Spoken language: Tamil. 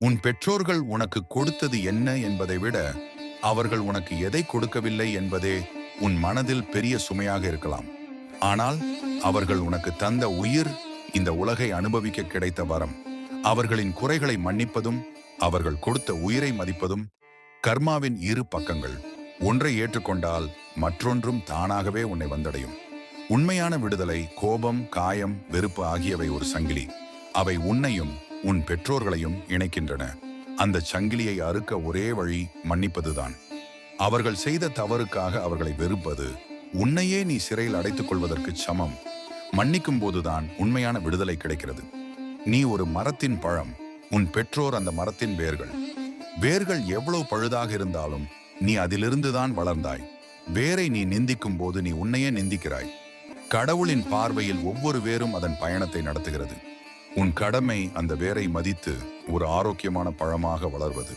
உன் பெற்றோர்கள் உனக்கு கொடுத்தது என்ன என்பதை விட அவர்கள் உனக்கு எதை கொடுக்கவில்லை என்பதே உன் மனதில் பெரிய சுமையாக இருக்கலாம். ஆனால் அவர்கள் உனக்கு தந்த உயிர் இந்த உலகை அனுபவிக்க கிடைத்த வரம். அவர்களின் குறைகளை மன்னிப்பதும் அவர்கள் கொடுத்த உயிரை மதிப்பதும் கர்மாவின் இரு பக்கங்கள். ஒன்றை ஏற்றுக்கொண்டால் மற்றொன்றும் தானாகவே உன்னை வந்தடையும். உண்மையான விடுதலை கோபம் காயம் வெறுப்பு ஆகியவை ஒரு சங்கிலி. அவை உன்னையும் உன் பெற்றோர்களையும் இணைக்கின்றன. அந்த சங்கிலியை அறுக்க ஒரே வழி மன்னிப்பதுதான். அவர்கள் செய்த தவறுக்காக அவர்களை வெறுப்பது உன்னையே நீ சிறையில் அடைத்துக் கொள்வதற்கு சமம். மன்னிக்கும் போதுதான் உண்மையான விடுதலை கிடைக்கிறது. நீ ஒரு மரத்தின் பழம் உன் பெற்றோர் அந்த மரத்தின் வேர்கள். வேர்கள் எவ்வளவு பழுதாக இருந்தாலும் நீ அதிலிருந்துதான் வளர்ந்தாய். வேரை நீ நிந்திக்கும் போது நீ உன்னையே நிந்திக்கிறாய். கடவுளின் பார்வையில் ஒவ்வொரு வேரும் அதன் பயணத்தை நடத்துகிறது. உன் கடமை அந்த வேரை மதித்து ஒரு ஆரோக்கியமான பழமாக வளர்வது.